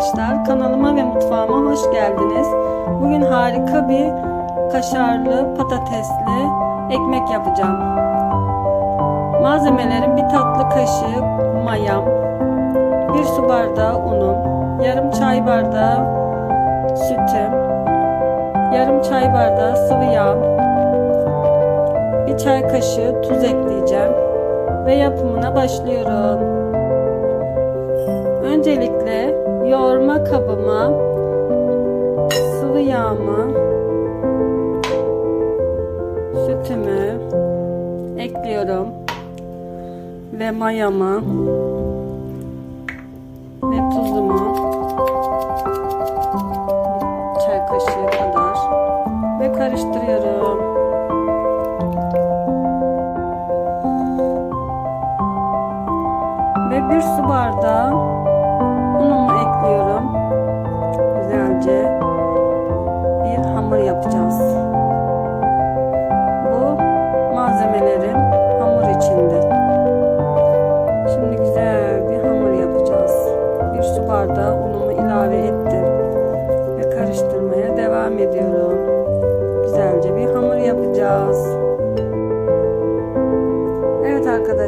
arkadaşlar. Kanalıma ve mutfağıma hoş geldiniz. Bugün harika bir kaşarlı, patatesli ekmek yapacağım. Malzemelerim bir tatlı kaşığı mayam, bir su bardağı unum, yarım çay bardağı sütüm, yarım çay bardağı sıvı yağ, bir çay kaşığı tuz ekleyeceğim ve yapımına başlıyorum. Öncelikle yoğurma kabıma sıvı yağımı, sütümü ekliyorum ve mayamı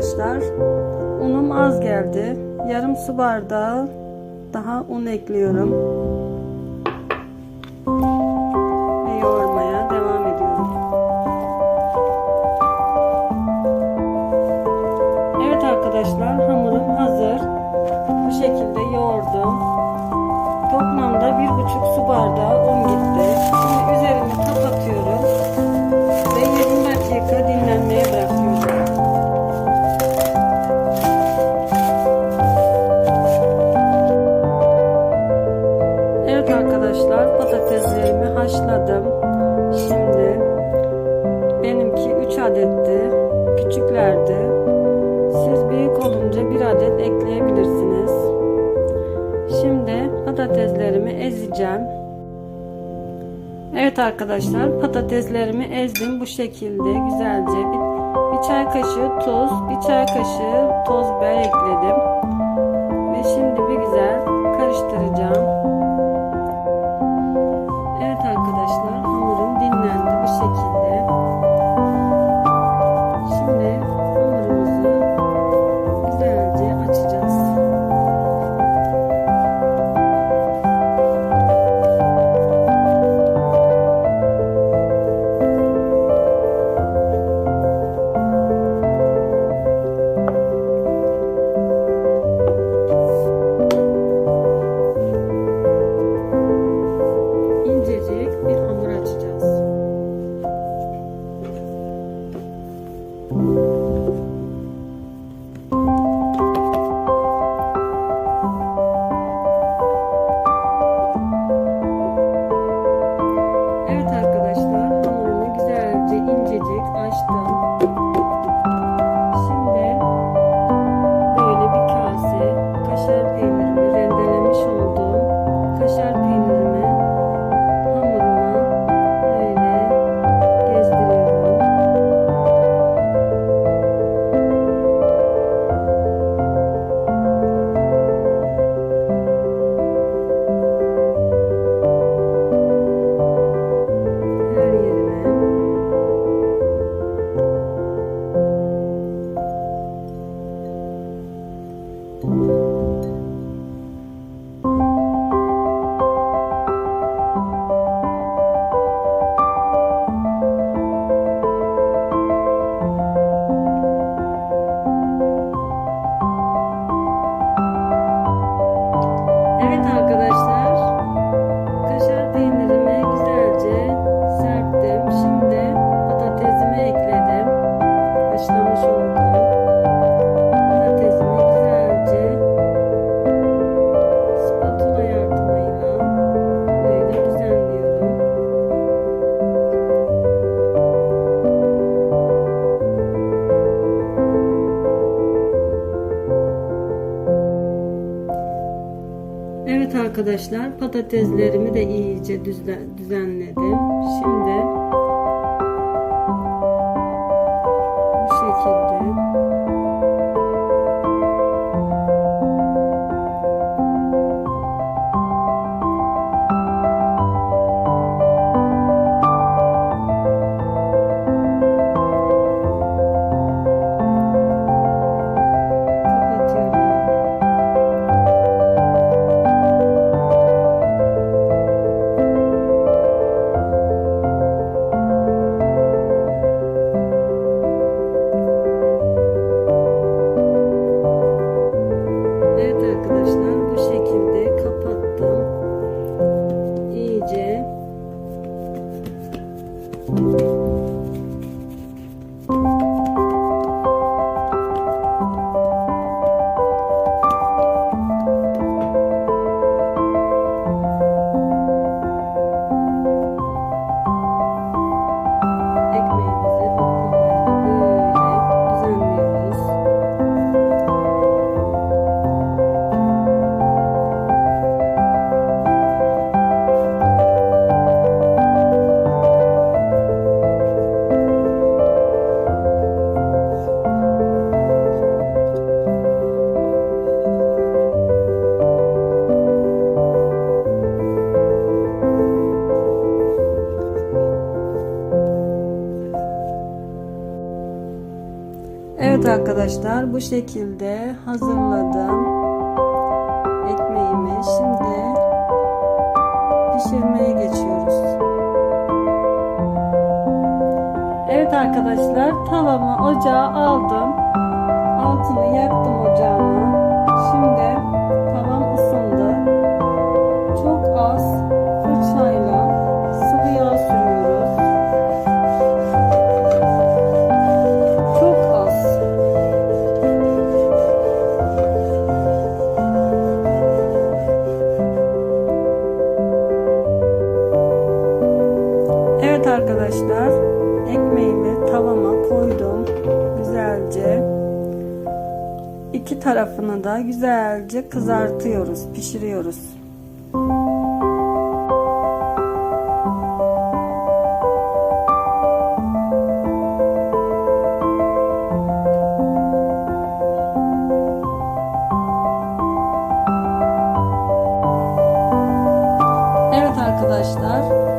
arkadaşlar, unum az geldi. Yarım su bardağı daha un ekliyorum. Patateslerimi ezeceğim. Evet arkadaşlar patateslerimi ezdim bu şekilde güzelce. Bir, bir çay kaşığı tuz, bir çay kaşığı toz biber ekledim. Ve şimdi bir güzel karıştıracağım. Arkadaşlar patateslerimi de iyice düzenledim. Şimdi arkadaşlar bu şekilde hazırladım ekmeğimi. Şimdi pişirmeye geçiyoruz. Evet arkadaşlar tavamı ocağa aldım. Altını yaktım ocağımı. Tarafını da güzelce kızartıyoruz pişiriyoruz. Evet arkadaşlar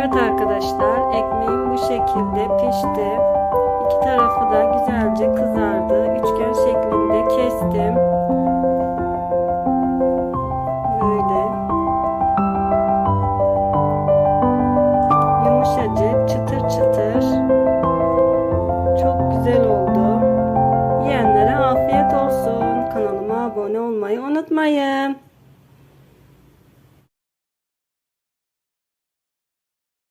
Evet arkadaşlar ekmeğim bu şekilde pişti. İki tarafı da güzelce kızardı. Üçgen şeklinde kestim.